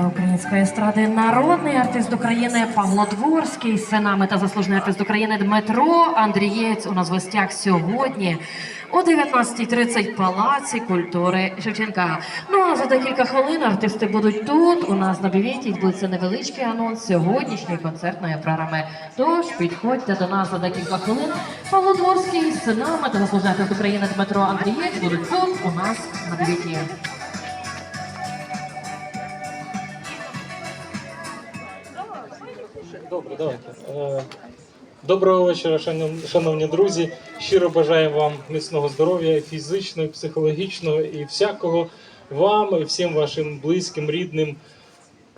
Зірця української естради, народний артист України Павло Дворський, синами та заслужений артист України Дмитро Андрієць у нас в гостях сьогодні о 19.30 в Палаці культури Шевченка. Ну а за декілька хвилин артисти будуть тут. У нас на бівіті відбудеться невеличкий анонс сьогоднішньої концертної програми. Тож підходьте до нас за декілька хвилин. Павло Дворський синами та заслужений артист України Дмитро Андрієць будуть тут у нас на бівіті. Добре, давайте. Е, Доброго вечора, шанов- шановні друзі. Щиро бажаю вам міцного здоров'я, фізичного, психологічного і всякого вам і всім вашим близьким, рідним,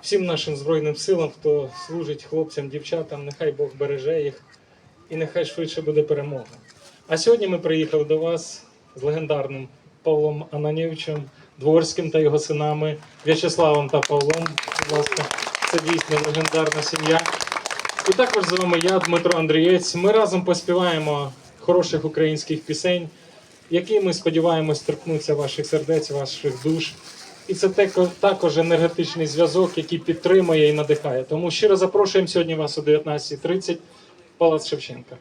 всім нашим збройним силам, хто служить хлопцям, дівчатам. Нехай Бог береже їх і нехай швидше буде перемога. А сьогодні ми приїхали до вас з легендарним Павлом Ананєвичем, Дворським та його синами В'ячеславом та Павлом. Будь ласка, це дійсно легендарна сім'я. І також з вами я, Дмитро Андрієць. Ми разом поспіваємо хороших українських пісень, які ми сподіваємось торкнуться ваших сердець, ваших душ. І це також енергетичний зв'язок, який підтримує і надихає. Тому щиро запрошуємо сьогодні вас о 19.30 Палац Шевченка.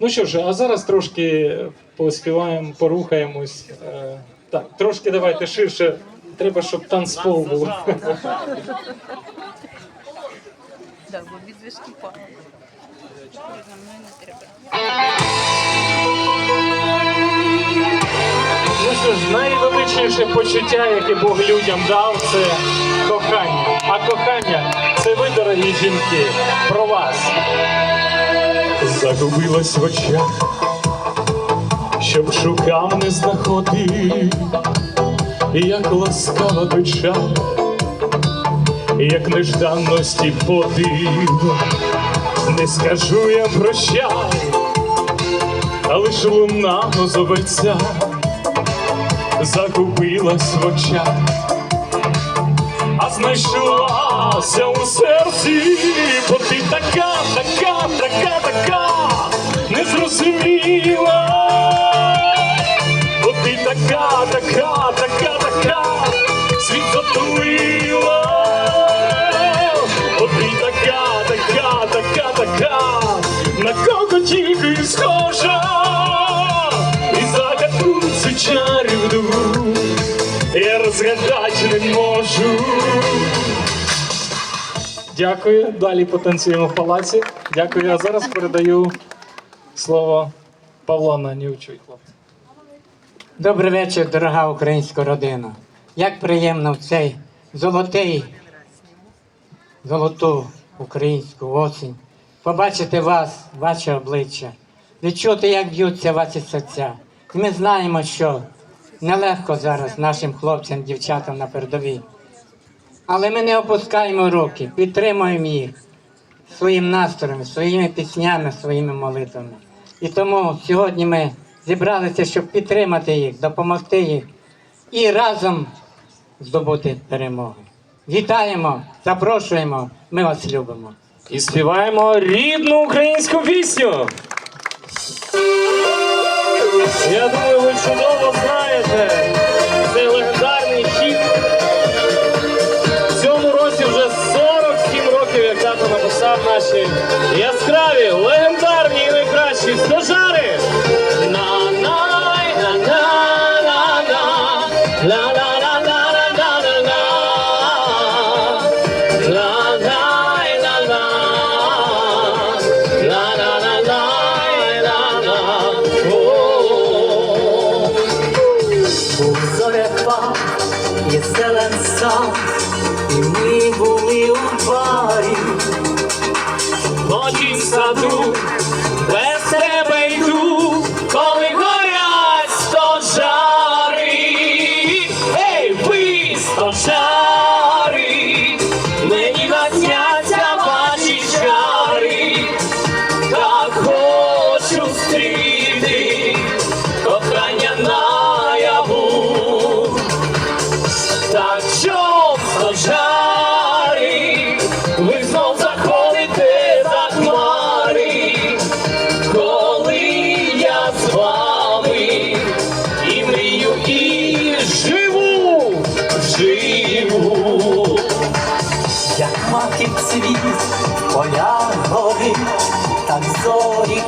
Ну що ж, а зараз трошки поспіваємо, порухаємось. Е, Так, трошки давайте ширше. Треба, щоб танцпол був. Да, бо від не треба. Ну що ж, найвеличніше почуття, яке Бог людям дав, це кохання. А кохання це ви, дорогі жінки, про вас. Загубилась в очах, щоб шукав не знаходив, як ласкава душа, як нежданності подив. Не скажу я прощай, а лиш луна озоветься загубилась в очах, а знайшлася у серці, бо ти така, така, така, така, незрозуміла, бо ти така, така, така, така, світ затулила, тільки схожа, і загадку цю чарівну я розгадати не можу. Дякую. Далі потанцюємо в палаці. Дякую. А зараз передаю слово Павлу Ананівчу. хлопці. Добрий вечір, дорога українська родина. Як приємно в цей золотий, золоту українську осінь побачити вас, ваше обличчя, відчути, як б'ються ваші серця. І ми знаємо, що нелегко зараз нашим хлопцям, дівчатам на передовій. Але ми не опускаємо руки, підтримуємо їх своїм настроєм, своїми піснями, своїми молитвами. І тому сьогодні ми зібралися, щоб підтримати їх, допомогти їх і разом здобути перемогу. Вітаємо, запрошуємо, ми вас любимо. І співаємо рідну українську пісню. Я думаю, ви чудово знаєте цей легендарний хіт. В цьому році вже 47 років, як написав наші яскраві, легендарні і найкращі стожари.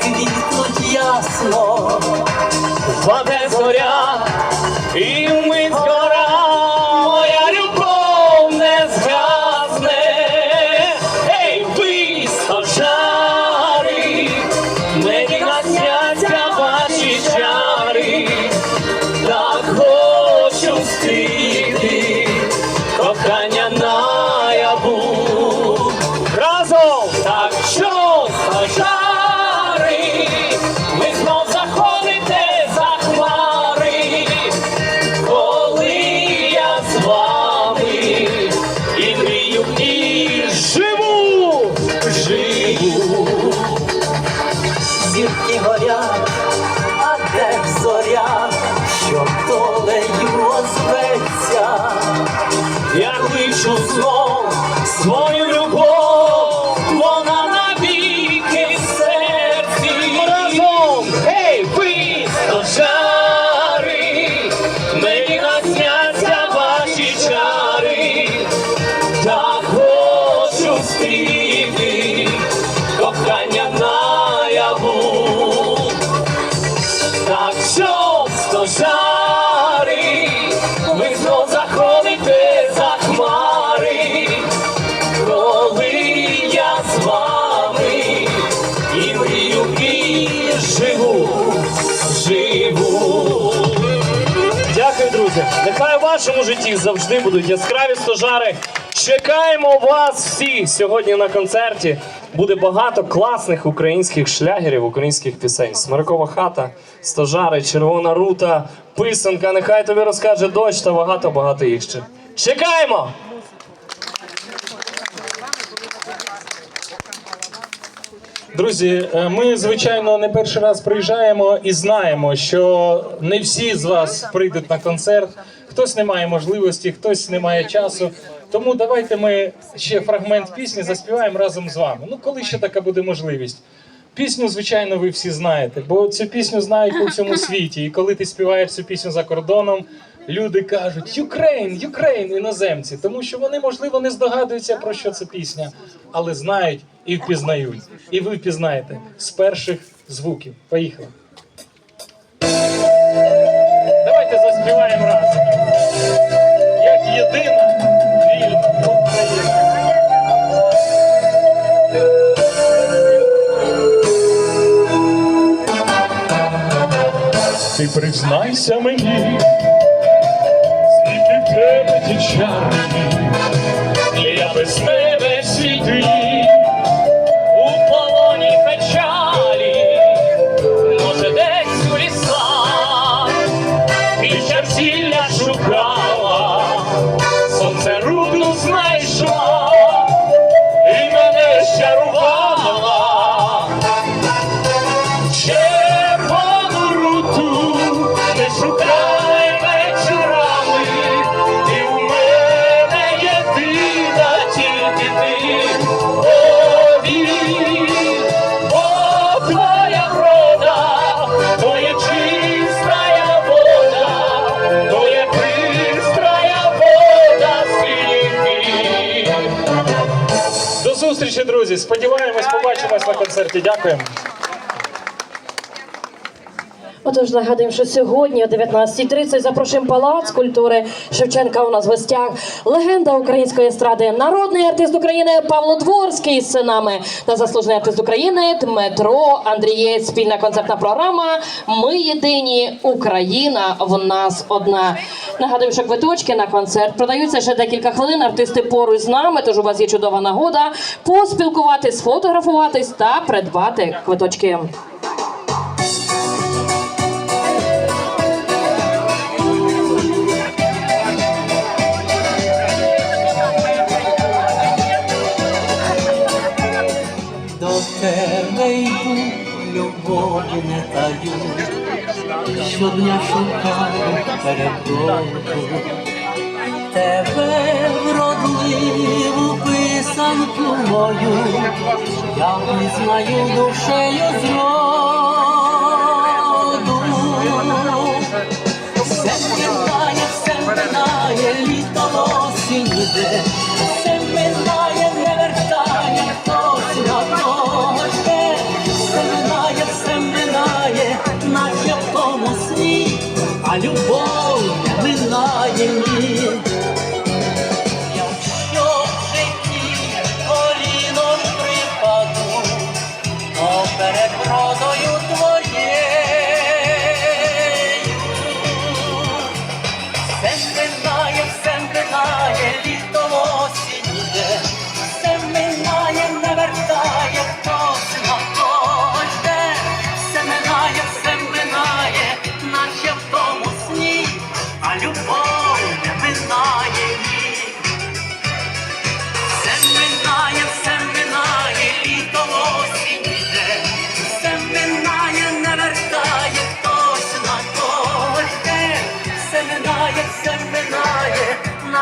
Квітнуть ясно. паде зоря, і Нехай у вашому житті завжди будуть яскраві стожари. Чекаємо вас всіх сьогодні на концерті. Буде багато класних українських шлягерів, українських пісень. Смиркова хата, стожари, червона рута, писанка. Нехай тобі розкаже дощ та багато багато їх ще. Чекаємо! Друзі, е, ми звичайно не перший раз приїжджаємо і знаємо, що не всі з вас прийдуть на концерт. Хтось не має можливості, хтось не має часу. Тому давайте ми ще фрагмент пісні заспіваємо разом з вами. Ну, коли ще така буде можливість. Пісню, звичайно, ви всі знаєте, бо цю пісню знають по всьому світі. І коли ти співаєш цю пісню за кордоном, люди кажуть Юкрейн, Юкрейн, іноземці, тому що вони, можливо, не здогадуються про що це пісня, але знають і впізнають. І ви впізнаєте з перших звуків. Поїхали. Давайте заспіваємо разом. Як єдина вільна Україна. Ти признайся мені, тебе ті чари, Я без тебе світлі зустрічі, друзі! Сподіваємось, побачимось на концерті. Дякуємо. Отож, нагадуємо, що сьогодні о 19.30 запрошуємо Палац культури Шевченка. У нас в гостях легенда української естради, народний артист України Павло Дворський з синами та заслужений артист України Дмитро Андрієць. Спільна концертна програма. Ми єдині Україна в нас одна. Нагадуємо, що квиточки на концерт продаються ще декілька хвилин. Артисти поруч з нами. Тож у вас є чудова нагода поспілкуватись, сфотографуватись та придбати квиточки. Йду, любові не таю, щодня шукаю перепрошую. Тебе вродливу писанку мою, я визнаю душею зроду. Все минає, все минає, літо осінь іде,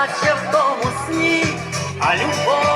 наче в тому сні, а любов.